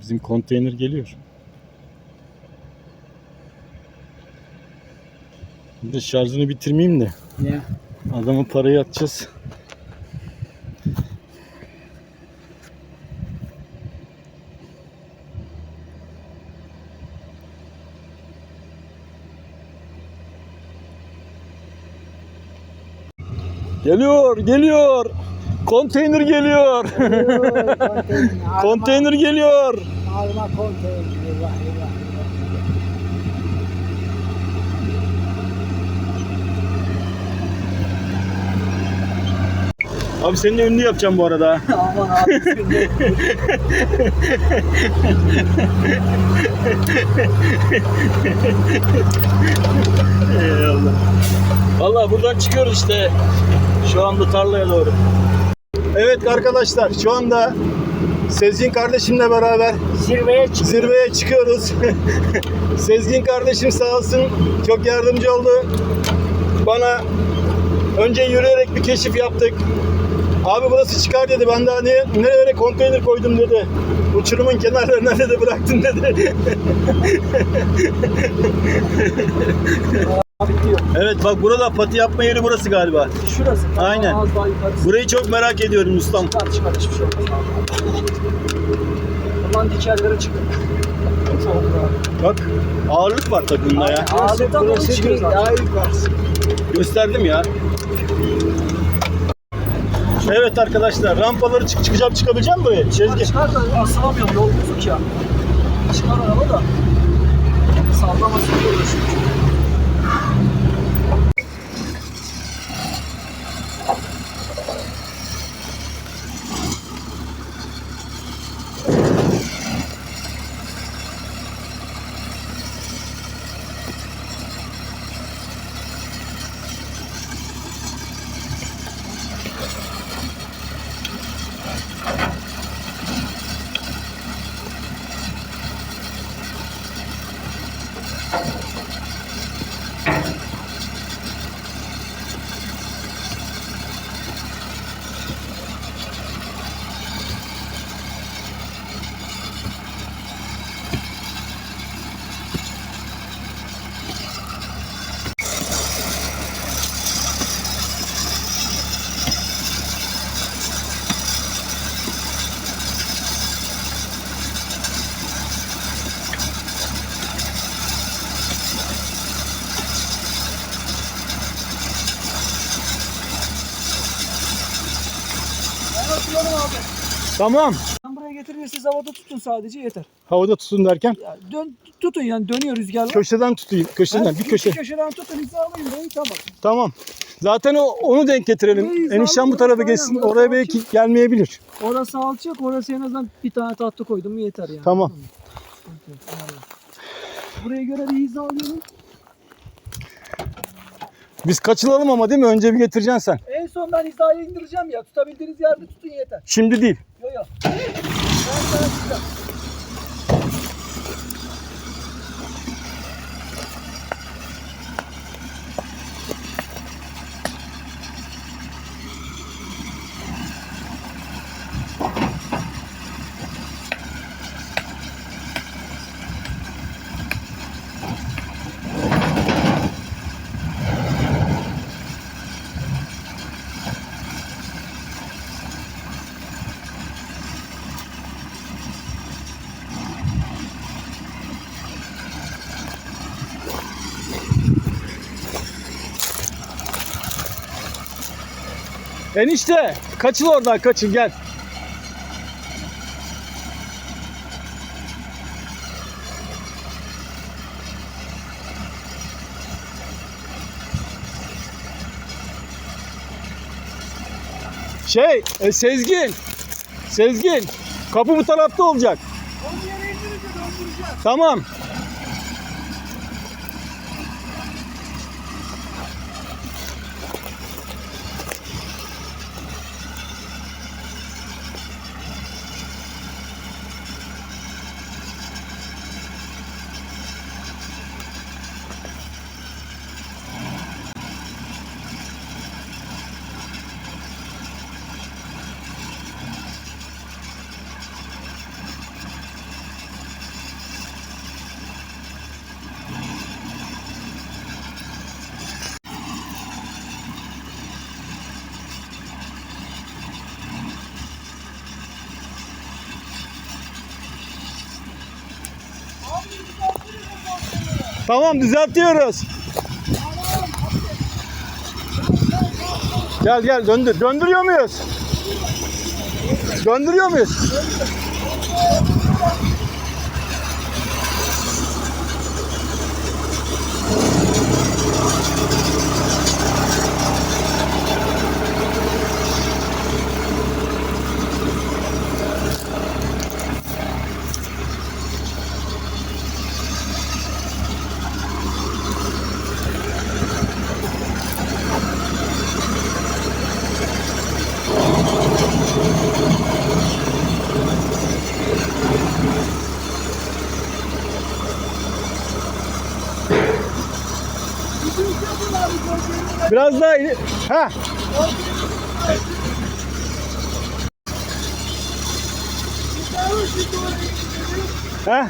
Bizim konteyner geliyor. Bir de şarjını bitirmeyeyim de Niye? adama parayı atacağız. Geliyor, geliyor. Konteyner geliyor. Konteyner geliyor. Alma konteyner. Eyvah eyvah. Abi senin de ünlü yapacağım bu arada. Aman abi. Eyvallah. Valla buradan çıkıyoruz işte. Şu anda tarlaya doğru. Evet arkadaşlar şu anda Sezgin kardeşimle beraber Zirveye çık. zirveye çıkıyoruz. Sezgin kardeşim sağ olsun çok yardımcı oldu. Bana önce yürüyerek bir keşif yaptık. Abi burası çıkar dedi. Ben daha niye, nerelere konteyner koydum dedi. Uçurumun kenarlarına dedi bıraktım dedi. Evet bak burada pati yapma yeri burası galiba. Şurası. Aynen. Az daha yukarısı. Burayı çok merak ediyorum ustam. Çıkar çıkar hiçbir şey olmaz. Buradan dikerlere çıkın. Bak ağırlık var tabii bunda ya. Ağırlıktan dolayı çıkıyoruz abi. Daha yukarısı. Gösterdim ya. Evet arkadaşlar rampaları çık çıkacağım çıkabileceğim mi buraya? Çıkar Sezgin. çıkar da asılamıyorum yol bozuk ya. Çıkar araba da. Sallaması iyi olur çünkü. Ben atıyorum abi. Tamam. Sen buraya getirince siz havada tutun sadece yeter. Havada tutun derken Ya dön tutun yani dönüyor rüzgarla. köşeden tutayım. Köşeden Ha, bir köşe. köşeden tutun hizalayın burayı tamam. Tamam. Zaten o, onu denk getirelim. Enişten bu tarafa aynen, geçsin. burası Oraya belki gelmeyebilir. Orası alçak orası en azından bir tane tahta koydum mu yeter yani. Tamam. Buraya göre bir hiza alıyorum. Biz kaçılalım ama değil mi? Önce bir getireceksin sen. En son ben hizaya indireceğim ya. Tutabildiğiniz yerde tutun yeter. Şimdi değil. જોયો Enişte kaçıl oradan kaçın gel. Şey, e, Sezgin. Sezgin. Kapı bu tarafta olacak. Tamam. Tamam düzeltiyoruz. Gel gel döndür. Döndürüyor muyuz? Döndürüyor muyuz? Biraz daha ileri. Ha. Ha.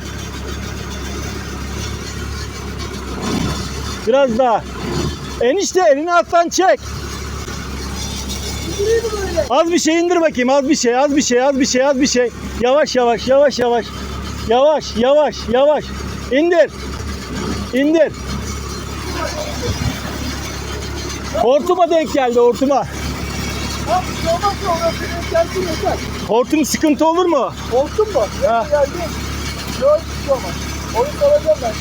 Biraz daha. Enişte elini alttan çek. Az bir şey indir bakayım. Az bir şey, az bir şey, az bir şey, az bir şey. Yavaş yavaş, yavaş yavaş. Yavaş, yavaş, yavaş. İndir. İndir. Hortuma denk geldi hortuma. Tamam bir şey olmaz ya orası benim gelsin yeter. Hortum sıkıntı olur mu? Olsun mu? Ha. Geldi. Yok bir şey olmaz. Oyun ben.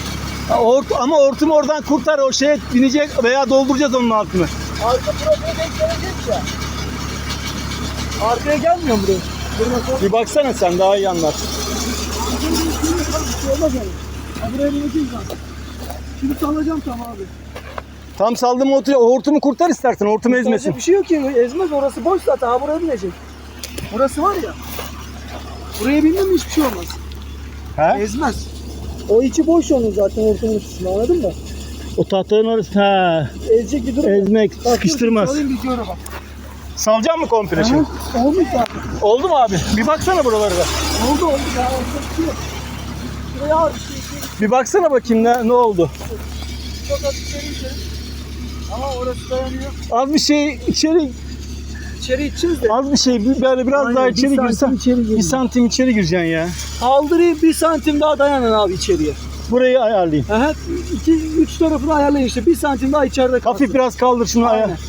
Hort, ama hortum oradan kurtar o şeye binecek veya dolduracağız onun altını. Arka profile denk gelecek ya. Arkaya gelmiyor mu buraya? Bir baksana sen daha iyi anlarsın. Bir şey olmaz yani. Ha buraya bineceğiz zaten. Şimdi salacağım tam abi. Tam saldım oturuyor. O hortumu kurtar istersen. Hortumu ezmesin. Bir şey yok ki ezmez orası boş zaten ha buraya binecek. Burası var ya. Buraya bindin mi hiçbir şey olmaz. Ha? Ezmez. O içi boş onun zaten ortamın kısmı anladın mı? O tahtanın orası. Ha. Ezecek bir durum yok. Ezmek, Bak, dur, sıkıştırmaz. Alayım bir göre bak. Salacak mı komple şimdi? Aha, Olmuş zaten. Oldu mu abi? Bir baksana buralara da. Oldu oldu ya. Oldu. Bir şey yok. Şuraya al. bir şey- şey- Bir baksana bakayım ne, ne oldu. Çok hafif içeri. Ama orası dayanıyor. Az bir şey içeri, İçeri içeceğiz de. az bir şey bir- böyle biraz Aynen, daha bir içeri santim girsen. içeri gireyim. bir santim içeri gireceksin ya. Kaldırayım bir santim daha dayanın abi içeriye. Burayı ayarlayayım. Aha, iki, üç tarafını ayarlayın işte. Bir santim daha içeride kalsın. Hafif biraz kaldır şunu Aynen. ayar.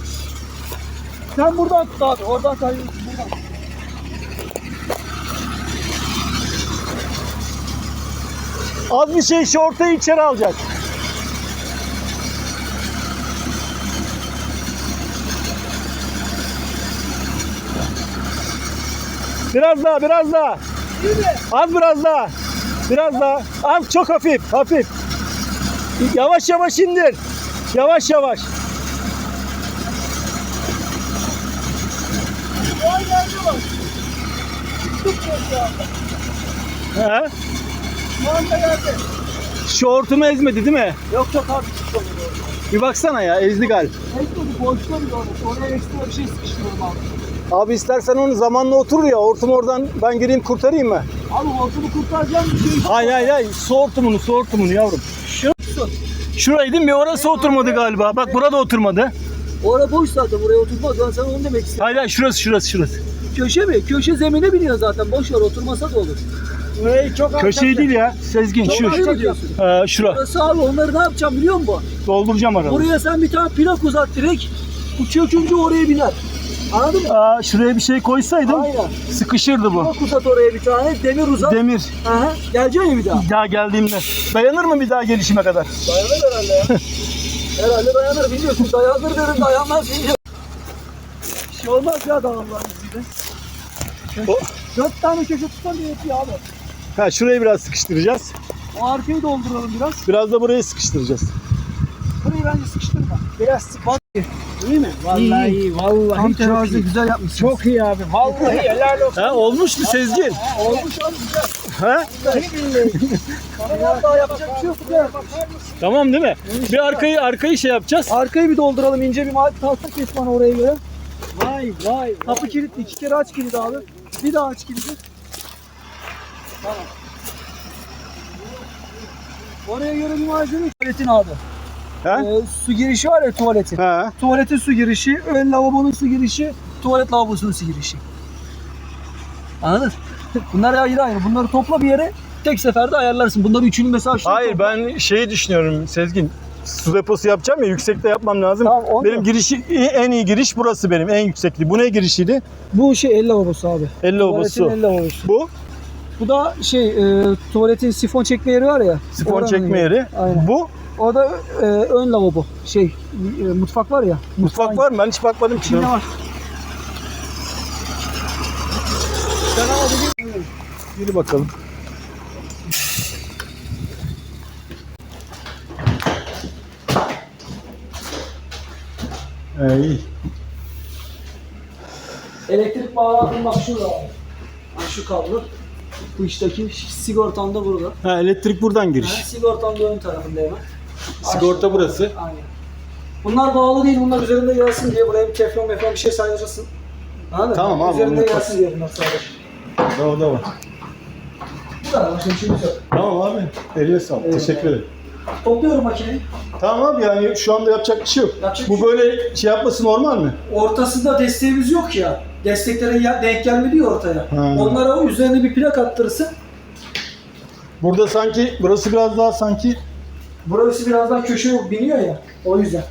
Sen buradan tut abi. Oradan kayıyorsun. Buradan. Az bir şey şu ortayı içeri alacak. Biraz daha, biraz daha. Az biraz daha. Biraz daha. Az çok hafif, hafif. Yavaş yavaş indir. Yavaş yavaş. He? Şu anda geldi. Şu hortumu ezmedi değil mi? Yok çıkmadı doğru. Bir baksana ya ezdi galiba. Ekmedi boşta bir orada. Oraya ekstra bir şey sıkıştırıyorum abi. Abi istersen onu zamanla oturur ya. Hortum oradan ben gireyim kurtarayım mı? Abi hortumu kurtaracağım bir şey. Hayır hayır hayır. Su hortumunu su hortumunu yavrum. Şu. Şurayı değil mi? Orası oturmadı galiba. Bak burada oturmadı. Orada boş zaten buraya oturmaz. Ben sana onu demek istedim. Hayır hayır şurası şurası şurası. Köşe mi? Köşe zemine biniyor zaten. Boş ver oturmasa da olur. Burayı çok Köşeyi değil ya. Sezgin Çok şu. diyorsun. Ee, şura. Burası abi onları ne yapacağım biliyor musun? Dolduracağım arabayı. Buraya sen bir tane plak uzat direkt. Bu çökünce oraya biner. Anladın mı? Aa, şuraya bir şey koysaydım Aynen. sıkışırdı bu. Plak uzat oraya bir tane. Demir uzat. Demir. Aha. Gelecek mi bir daha? Bir daha geldiğimde. Dayanır mı bir daha gelişime kadar? Dayanır herhalde ya. herhalde dayanır biliyorsun. Dayanır derim dayanmaz bilmiyorum. Bir şey olmaz ya dağımlar bizde. O- Dört tane köşe tutan bir yetiyor abi. Ha şurayı biraz sıkıştıracağız. O arkayı dolduralım biraz. Biraz da burayı sıkıştıracağız. Burayı bence sıkıştırma. Biraz sık. Bak. İyi mi? Vallahi iyi. Vallahi Tam çok terazide iyi. güzel yapmışsın. Çok iyi abi. Vallahi helal olsun. Ha olmuş mu Sezgin? Olmuş abi güzel. Ha? Bana daha yapacak bir şey yok. Tamam değil mi? Bir arkayı arkayı şey yapacağız. Arkayı bir dolduralım ince bir mal tahta kes bana oraya göre. Vay vay. Kapı kilitli. iki kere aç kilidi abi. Bir daha aç kilidi. Tamam. Oraya göre bir malzeme tuvaletin abi. Ha? Ee, su girişi var ya tuvaletin. Ha. Tuvaletin su girişi, ön lavabonun su girişi, tuvalet lavabosunun su girişi. Anladın? Bunlar ayrı ayrı. Bunları topla bir yere. tek seferde ayarlarsın. Bunları üçünü mesela şu Hayır ben şeyi düşünüyorum Sezgin. Su deposu yapacağım ya yüksekte yapmam lazım. Tamam, onu benim yap. girişi en iyi giriş burası benim en yüksekli. Bu ne girişiydi? Bu şey el lavabosu abi. El lavabosu. Tuvaletin el lavabosu. Bu Bu da şey e, tuvaletin sifon çekme yeri var ya. sifon çekme yeri. Aynen. Bu O da e, ön lavabo. Şey e, mutfak var ya. mutfak var mı? Ben hiç bakmadım ki. İçinde var. Sen Yürü bakalım. İyi. elektrik bağlantın bak şurada abi. Şu kablo. Bu işteki sigortan da burada. Ha, elektrik buradan Ha, giriş. sigortan da ön tarafında hemen. Sigorta burası. Aynen. Bunlar bağlı değil. Bunlar üzerinde gelsin diye buraya bir teflon meflon bir şey saydırsın. Anladın Tamam mı? abi, Üzerinde onu gelsin diye bunlar sadece. Da var. Bu kadar. Başka bir şeyimiz yok. Tamam abi. Eline sağlık. Eyvallah. Teşekkür ederim. Topluyorum makineyi. Tamam abi yani şu anda yapacak bir şey yok. Yapacak Bu şey böyle şey yapması normal mi? Ortasında desteğimiz yok ya. Desteklere ya- denk gelmedi ya ortaya. Ha. Onlara o üzerine bir plak attırırsın. Burada sanki burası biraz daha sanki Burası biraz daha köşeye biniyor ya. O yüzden.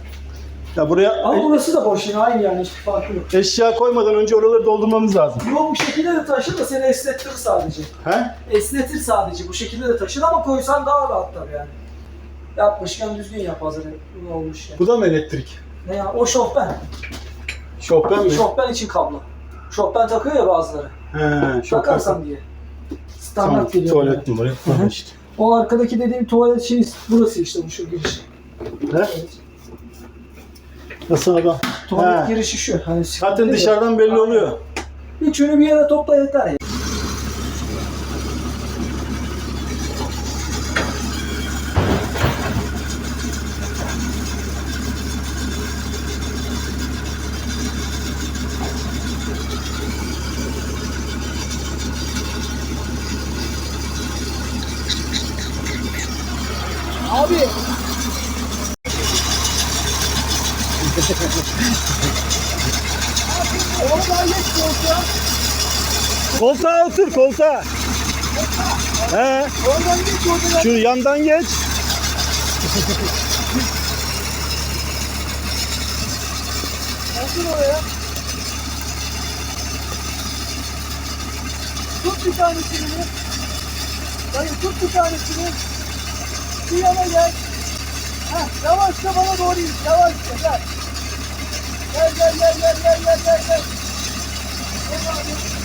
ya buraya Ama e- burası da boş yine aynı yani hiçbir farkı yok. eşya koymadan önce oraları doldurmamız lazım. Yok bu şekilde de taşır da seni esnettir sadece. He? Esnetir sadece bu şekilde de taşır ama koysan daha rahat tabii yani. Yapmışken düzgün yap hazır olmuş yani. Bu da mı elektrik? Ne ya o şofben. Şofben mi? Şofben için kablo. Şofben takıyor ya bazıları. He, şofben. Takarsan diye. Standart geliyor. tuvalet numara. Tamam işte. O arkadaki dediğim tuvalet şey burası işte bu şu giriş. He? Nasıl adam? Tuvalet He. girişi şu. Hani sıkıntı Zaten değil ya. dışarıdan belli oluyor. Üçünü bir yere topla yeter ya. Abi oradan geç yoksa Koltuğa. He. oradan geç oradan Şu yandan geç. Otur oraya. Tut bir tanesini. Dayı tut bir tanesini. Bir yana gel. Heh, yavaşça bana doğru in. Yavaşça. Gel gel gel gel gel gel gel gel. Gel abi.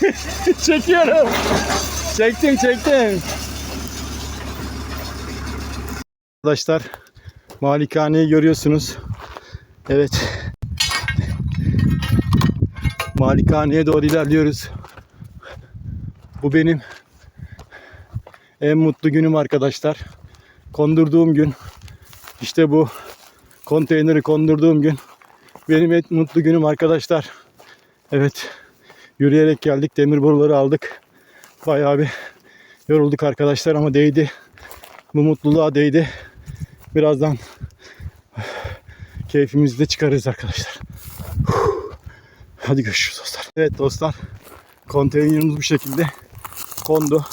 Çekiyorum. Çektim çektim. Arkadaşlar malikaneyi görüyorsunuz. Evet. Malikaneye doğru ilerliyoruz. Bu benim en mutlu günüm arkadaşlar. Kondurduğum gün. İşte bu konteyneri kondurduğum gün. Benim en mutlu günüm arkadaşlar. Evet. Yürüyerek geldik. Demir boruları aldık. Bayağı bir yorulduk arkadaşlar ama değdi. Bu mutluluğa değdi. Birazdan keyfimizi de çıkarırız arkadaşlar. Hadi görüşürüz dostlar. Evet dostlar. Konteynerimiz bu şekilde kondu.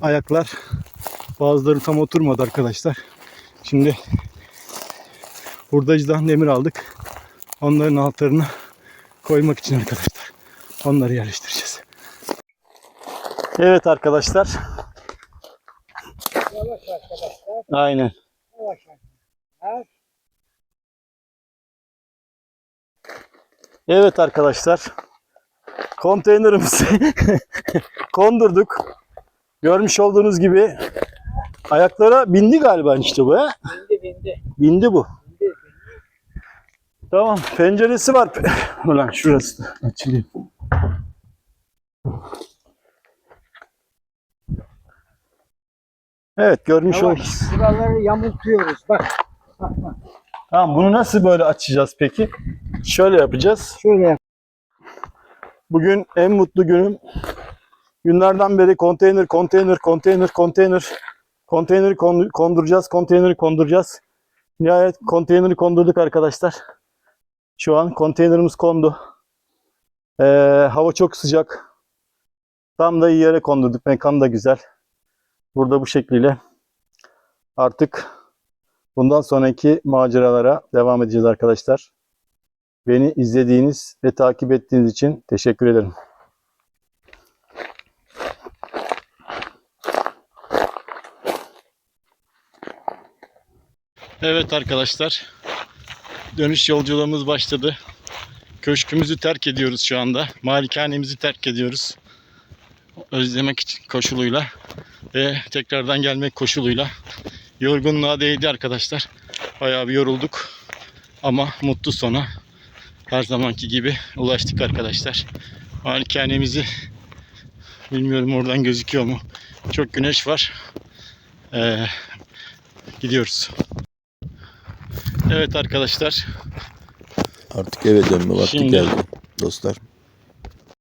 Ayaklar bazıları tam oturmadı arkadaşlar. Şimdi hurdacıdan demir aldık. Onların altlarını koymak için arkadaşlar. Onları yerleştireceğiz. Evet arkadaşlar. Yavaş arkadaşlar. Aynen. Yavaş arkadaşlar. Evet arkadaşlar. Konteynerimizi kondurduk. Görmüş olduğunuz gibi ayaklara bindi galiba işte bu. He? Bindi bindi. Bindi bu. Tamam. Penceresi var. Ulan şurası da açılıyor. Evet görmüş olduk. Yavaş. Buraları yamultuyoruz. Bak. Bak bak. Tamam bunu nasıl böyle açacağız peki? Şöyle yapacağız. Şöyle yap. Bugün en mutlu günüm. Günlerden beri konteyner, konteyner, konteyner, konteyner. Konteyneri kon- konduracağız, konteyneri konduracağız. Nihayet konteyneri kondurduk arkadaşlar. Şu an konteynerimiz kondu. Ee, hava çok sıcak. Tam da iyi yere kondurduk. Mekan da güzel. Burada bu şekliyle artık bundan sonraki maceralara devam edeceğiz arkadaşlar. Beni izlediğiniz ve takip ettiğiniz için teşekkür ederim. Evet arkadaşlar. Dönüş yolculuğumuz başladı. Köşkümüzü terk ediyoruz şu anda. Malikanemizi terk ediyoruz. Özlemek koşuluyla ve tekrardan gelmek koşuluyla. Yorgunluğa değdi arkadaşlar. Bayağı bir yorulduk. Ama mutlu sona her zamanki gibi ulaştık arkadaşlar. Malikanemizi bilmiyorum oradan gözüküyor mu? Çok güneş var. Ee, gidiyoruz. Evet arkadaşlar Artık eve dönme vakti Şimdi- geldi dostlar.